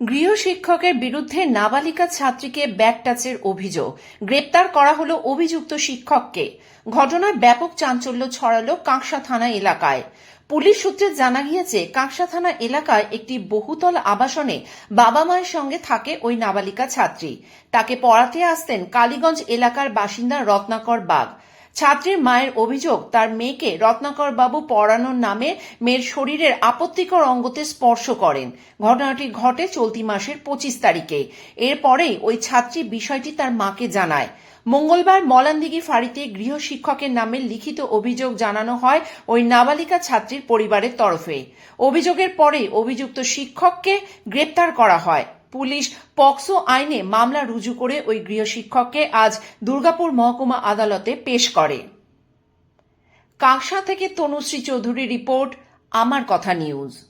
গৃহশিক্ষকের বিরুদ্ধে নাবালিকা ছাত্রীকে ব্যাকটাচের অভিযোগ। গ্রেপ্তার করা হলো অভিযুক্ত শিক্ষককে। ঘটনায় ব্যাপক চাঞ্চল্য ছড়ালো কাঁকসা থানা এলাকায়। পুলিশ সূত্রে জানা গিয়েছে, কাঁকসা থানা এলাকায় একটি বহুতল আবাসনে বাবা মায়ের সঙ্গে থাকে ওই নাবালিকা ছাত্রী। তাকে পড়াতে আসতেন কালীগঞ্জ এলাকার বাসিন্দা রত্নাকর বাগ। ছাত্রীর মায়ের অভিযোগ, তার মেয়েকে রত্নাকর বাবু পড়ানোর নামে মেয়ের শরীরের আপত্তিকর অঙ্গতে স্পর্শ করেন। ঘটনাটি ঘটে চলতি মাসের পঁচিশ তারিখে। এরপরেই ওই ছাত্রী বিষয়টি তার মাকে জানায়। মঙ্গলবার মলানদিঘি ফাঁড়িতে গৃহশিক্ষকের নামে লিখিত অভিযোগ জানানো হয় ওই নাবালিকা ছাত্রীর পরিবারের তরফে। অভিযোগের পরে অভিযুক্ত শিক্ষককে গ্রেপ্তার করা হয়। পুলিশ পক্সো আইনে মামলা রুজু করে ওই গৃহশিক্ষককে আজ দুর্গাপুর মহকুমা আদালতে পেশ করে। কাঁকসা থেকে তনুশ্রী চৌধুরী রিপোর্ট, আমার কথা news.